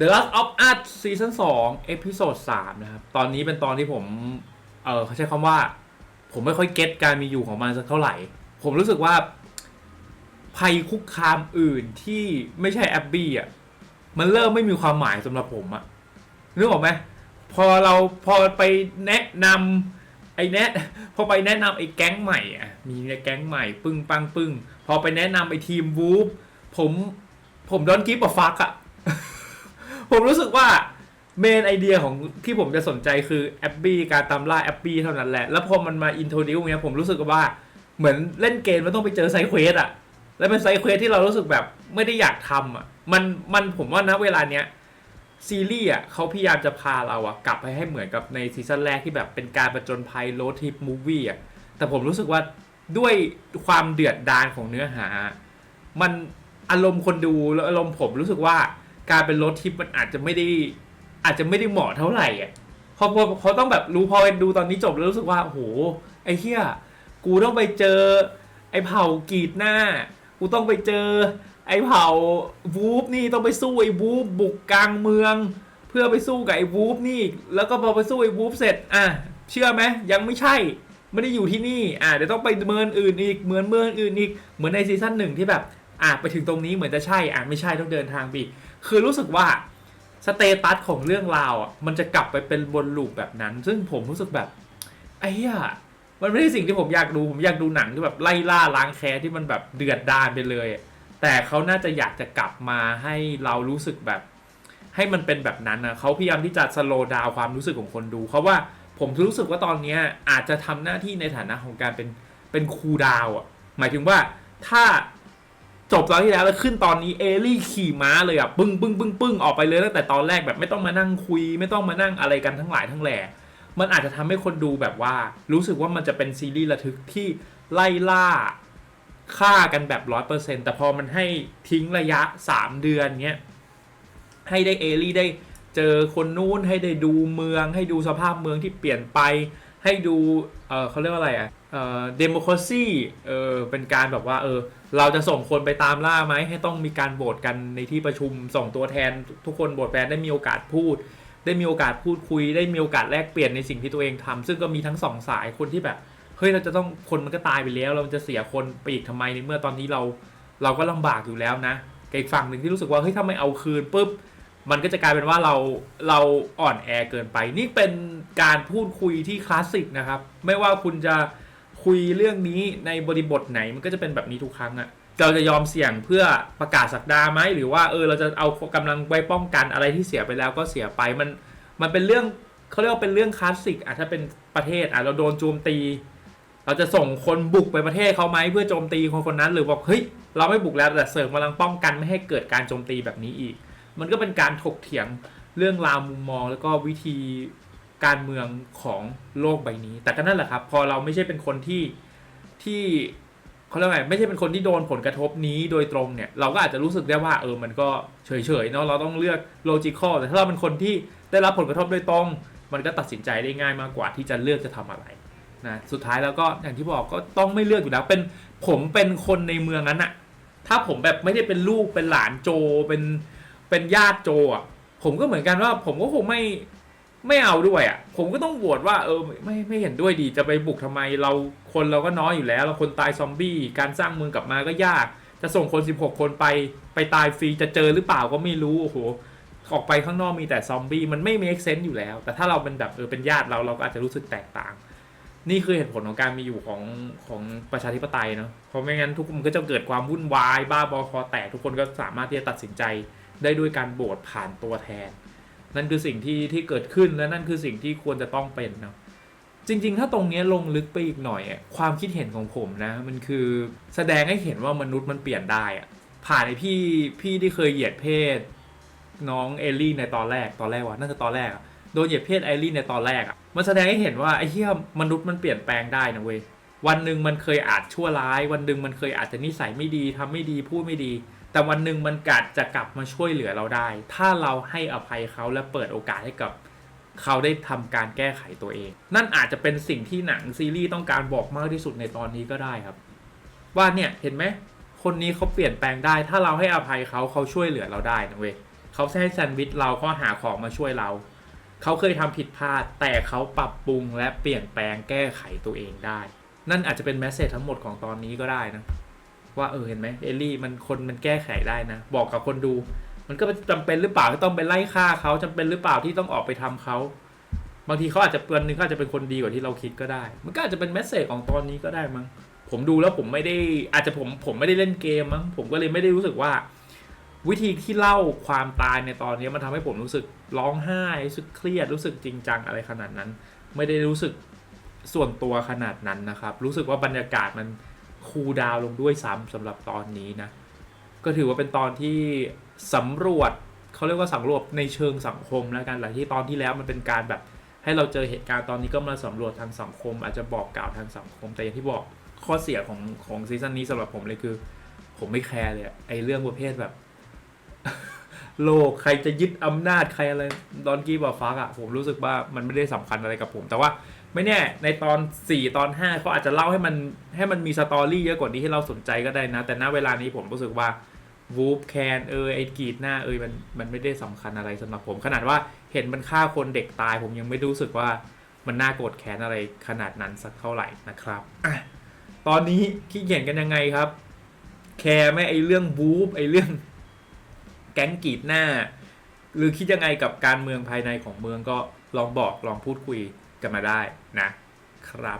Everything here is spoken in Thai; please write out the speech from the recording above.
The Last of Us ซีซั่น2เอพิโซด3นะครับ ตอนนี้เป็นตอนที่ผม เออเขาใช้คำว่า ผมไม่ค่อยเก็ตการมีอยู่ของมันสักเท่าไหร่ ผมรู้สึกว่า ภัยคุกคามอื่นที่ไม่ใช่แอบบี้อะ มันเริ่มไม่มีความหมายสำหรับผมอะ นึกออกไหม พอเราพอไปแนะนำไอ้แนะพอไปแนะนำไอ้แก๊งใหม่อะ มีแก๊งใหม่ ปึ้งปังปึ้ง พอไปแนะนำไอ้ทีมวูฟผมผมดอนกิฟต์ฟักอะ ผมรู้สึกว่าเมนไอเดียของที่ผมจะสนใจคือแอบบี้การตามล่าแอบบี้เท่านั้นแหละ แล้วพอมันมาอินโทรดิวเนี้ยผมรู้สึกว่าเหมือนเล่นเกมมันต้องไปเจอไซเควสอะแล้วเป็นไซเควสที่เรารู้สึกแบบไม่ได้อยากทำอะมันมันผมว่านะเวลาเนี้ยซีรีส์อะเขาพยายามจะพาเราอะกลับไปให้เหมือนกับในซีซั่นแรกที่แบบเป็นการประจนภัยโรดทริปมูวี่อะแต่ผมรู้สึกว่าด้วยความเดือดดานของเนื้อหา มันอารมณ์คนดูแล้วอารมณ์ผมรู้สึกว่า การเป็นรดทริปมันอาจจะไม่ได้ อาจจะไม่ได้เหมาะเท่าไหร่อะพอพอเขาต้องแบบรู้พอไปดูตอนนี้จบแล้วรู้สึกว่าโอ้โหไอ้เหี้ยกูต้องไปเจอ ไอ้เผ่ากรีดหน้า กูต้องไปเจอ ไอ้เผ่าวูฟนี่ต้องไปสู้ไอ้วูฟบุกกลางเมือง เพื่อไปสู้กับไอ้วูฟนี่ แล้วก็พอไปสู้ไอ้วูฟเสร็จอะเชื่อไหมยังไม่ใช่ไม่ได้อยู่ที่นี่ อะเดี๋ยวต้องไปเมืองอื่นอีก เหมือนเมืองอื่นอีก เหมือนในซีซั่นหนึ่งที่แบบ อะไปถึงตรงนี้เหมือนจะใช่อะไม่ใช่ต้องเดินทางไปอีคือรู้สึกว่าสเตตัสของเรื่องราวอะมันจะกลับไปเป็นวนลูปแบบนั้น ซึ่งผมรู้สึกแบบไอ้เหี้ยมันไม่ใช่สิ่งที่ผมอยากดู ผมอยากดูหนังที่แบบไล่ล่าล้างแค้นที่มันแบบเดือดดาลไปเลย แต่เขาน่าจะอยากจะกลับมาให้เรารู้สึกแบบ ให้มันเป็นแบบนั้นนะเขาพยายามที่จะสโลดาวความรู้สึกของคนดูเพราะว่าผมรู้สึกว่าตอนนี้อาจจะทำหน้าที่ในฐานะของการเป็นเป็นครูดาวอะหมายถึงว่าถ้า จบตอนที่แล้วแล้วขึ้นตอนนี้เอลี่ขี่ม้าเลยอะปึ้งปึ้งปึ้งปึ้งออกไปเลยตั้งแต่ตอนแรกแบบไม่ต้องมานั่งคุย ไม่ต้องมานั่งอะไรกันทั้งหลายทั้งแหล่มันอาจจะทำให้คนดูแบบว่า รู้สึกว่ามันจะเป็นซีรีส์ระทึกที่ไล่ล่าฆ่ากันแบบร้อยเปอร์เซ็นแต่พอมันให้ทิ้งระยะสามเดือนเนี้ยให้ได้เอลี่ได้เจอคนนู้นให้ได้ดูเมือง ให้ดูสภาพเมืองที่เปลี่ยนไป ให้ดูเออเขาเรียกว่าอะไรอะ เอ่อเดโมครซีเออเป็นการแบบว่าเออเราจะส่งคนไปตามล่าไหมให้ต้องมีการโหวตกันในที่ประชุมส่งตัวแทน ทุกคนโหวตแทนได้มีโอกาสพูด ได้มีโอกาสพูดคุย ได้มีโอกาสแลกเปลี่ยนในสิ่งที่ตัวเองทำซึ่งก็มีทั้งสองสายคนที่แบบเฮ้ยเราจะต้องคนมันก็ตายไปแล้ว เราจะเสียคนไปอีกทำไมในเมื่อตอนนี้เรา เราก็ลำบากอยู่แล้วนะกับอีกฝั่งหนึ่งที่รู้สึกว่าเฮ้ยถ้าไม่เอาคืนปุ๊บมันก็จะกลายเป็นว่าเราเราอ่อนแอเกินไป นี่เป็นการพูดคุยที่คลาสสิกนะครับ ไม่ว่าคุณจะ คุยเรื่องนี้ในบริบทไหนมันก็จะเป็นแบบนี้ทุกครั้งอะเราจะยอมเสี่ยงเพื่อประกาศสักดาไหมหรือว่าเออเราจะเอากำลังไว้ป้องกันอะไรที่เสียไปแล้วก็เสียไปมันมันเป็นเรื่องเขาเรียกว่าเป็นเรื่องคลาสสิกอะถ้าเป็นประเทศอะเราโดนโจมตี เราจะส่งคนบุกไปประเทศเขาไหมเพื่อโจมตีคนคนนั้นหรือบอกเฮ้ยเราไม่บุกแล้วแต่เสริมกำลังป้องกันไม่ให้เกิดการโจมตีแบบนี้อีก มันก็เป็นการถกเถียงเรื่องราวมุมมองแล้วก็วิธี การเมืองของโลกใบนี้ แต่ก็นั่นแหละครับ พอเราไม่ใช่เป็นคนที่ที่เขาเรียกว่าไงไม่ใช่เป็นคนที่โดนผลกระทบนี้โดยตรงเนี่ย เราก็อาจจะรู้สึกได้ว่าเออมันก็เฉยๆเนาะเราต้องเลือกโลจิคอลแต่ถ้าเราเป็นคนที่ได้รับผลกระทบโดยตรง มันก็ตัดสินใจได้ง่ายมากกว่าที่จะเลือกจะทำอะไรนะสุดท้ายแล้วก็อย่างที่บอกก็ต้องไม่เลือกอยู่แล้วเป็นผมเป็นคนในเมืองนั้นอะถ้าผมแบบไม่ได้เป็นลูกเป็นหลานโจเป็นเป็นญาติโจอะผมก็เหมือนกันว่าผมก็คงไม่ ไม่เอาด้วยอะผมก็ต้องโหวตว่าเออไม่ไม่เห็นด้วยดีจะไปบุกทำไมเราคนเราก็น้อยอยู่แล้ว เราคนตายซอมบี้การสร้างเมืองกลับมาก็ยาก จะส่งคน 16 คนไปไปตายฟรีจะเจอหรือเปล่าก็ไม่รู้โอ้โหออกไปข้างนอกมีแต่ซอมบี้มันไม่ make sense อยู่แล้ว แต่ถ้าเราเป็นแบบเออเป็นญาติเราเราก็อาจจะรู้สึกแตกต่าง นี่คือเหตุผลของการมีอยู่ของของประชาธิปไตยเนาะเพราะไม่งั้นทุกคนมันก็จะเกิดความวุ่นวาย บ้าบอคอแตกทุกคนก็สามารถที่จะตัดสินใจได้ด้วยการโหวตผ่านตัวแทน นั่นคือสิ่งที่ที่เกิดขึ้นและนั่นคือสิ่งที่ควรจะต้องเป็นเนาะจริง ๆ ถ้าตรงนี้ลงลึกไปอีกหน่อยอะความคิดเห็นของผมนะ มันคือแสดงให้เห็นว่ามนุษย์มันเปลี่ยนได้อะผ่านไอพี่พี่ที่เคยเหยียดเพศ น้องเอลลี่ในตอนแรกตอนแรกวะน่าจะตอนแรกโดนเหยียดเพศไอรีนในตอนแรกอะมันแสดงให้เห็นว่าไอ้เหี้ยมนุษย์มันเปลี่ยนแปลงได้นะเว้ยวันหนึ่งมันเคยอาจชั่วร้าย วันหนึ่งมันเคยอาจจะนิสัยไม่ดีทำไม่ดีพูดไม่ดี แต่วันหนึ่งมันกัดจะกลับมาช่วยเหลือเราได้ ถ้าเราให้อภัยเขาและเปิดโอกาสให้กับเขาได้ทำการแก้ไขตัวเอง นั่นอาจจะเป็นสิ่งที่หนังซีรีส์ต้องการบอกมากที่สุดในตอนนี้ก็ได้ครับ ว่าเนี่ยเห็นไหมคนนี้เขาเปลี่ยนแปลงได้ ถ้าเราให้อภัยเขาเขาช่วยเหลือเราได้นะเว้ยเขาให้แซนด์วิชเราเขาหาของมาช่วยเรา เขาเคยทำผิดพลาด แต่เขาปรับปรุงและเปลี่ยนแปลงแก้ไขตัวเองได้ นั่นอาจจะเป็นแมสเซจทั้งหมดของตอนนี้ก็ได้นะ ว่าเออเห็นไหมเอลลี่มันคนมันแก้ไขได้นะ บอกกับคนดู มันก็จำเป็นหรือเปล่าที่ต้องไปไล่ฆ่าเขาจำเป็นหรือเปล่าที่ต้องออกไปทำเขาบางทีเขาอาจจะวันหนึงเขาอาจจะเป็นคนดีกว่าที่เราคิดก็ได้ มันก็อาจจะเป็นแมสเซจของตอนนี้ก็ได้มั้งผมดูแล้วผมไม่ได้อาจจะผมผมไม่ได้เล่นเกมมั้งผมก็เลยไม่ได้รู้สึกว่า วิธีที่เล่าความตายในตอนนี้มันทำให้ผมรู้สึกร้องไห้รู้สึกเครียดรู้สึกจริงจังอะไรขนาดนั้น ไม่ได้รู้สึกส่วนตัวขนาดนั้นนะครับ รู้สึกว่าบรรยากาศมัน คูลดาวลงด้วยซ้ำสำหรับตอนนี้นะ ก็ถือว่าเป็นตอนที่สำรวจเขาเรียกว่าสำรวจในเชิงสังคมแล้วกันหลังที่ตอนที่แล้วมันเป็นการแบบ ให้เราเจอเหตุการณ์ตอนนี้ก็มาสำรวจทางสังคม อาจจะบอกกล่าวทางสังคม แต่อย่างที่บอกข้อเสียของของซีซั่นนี้สำหรับผมเลยคือ ผมไม่แคร์เลยไอเรื่องประเภทแบบ โลกใครจะยึดอำนาจใครอะไรดอนกี้บอฟักอะผมรู้สึกว่ามันไม่ได้สำคัญอะไรกับผม แต่ว่า ไม่แน่ในตอน 4 ตอน5เขาอาจจะเล่าให้มันให้มันมีสตอรี่เยอะกว่านี้ให้เราสนใจก็ได้นะ แต่ณเวลานี้ผมรู้สึกว่าวูฟแคนเออไอกรีดหน้าเอยมันมันไม่ได้สำคัญอะไรสำหรับผม ขนาดว่าเห็นมันฆ่าคนเด็กตายผมยังไม่รู้สึกว่ามันน่าโกรธแค้นอะไรขนาดนั้นสักเท่าไหร่นะครับอะตอนนี้คิดเห็นกันยังไงครับ แคร์ไหมไอเรื่องวูฟไอเรื่องแก๊งกรีดหน้า หรือคิดยังไงกับการเมืองภายในของเมืองก็ลองบอกลองพูดคุย กันมาได้นะครับ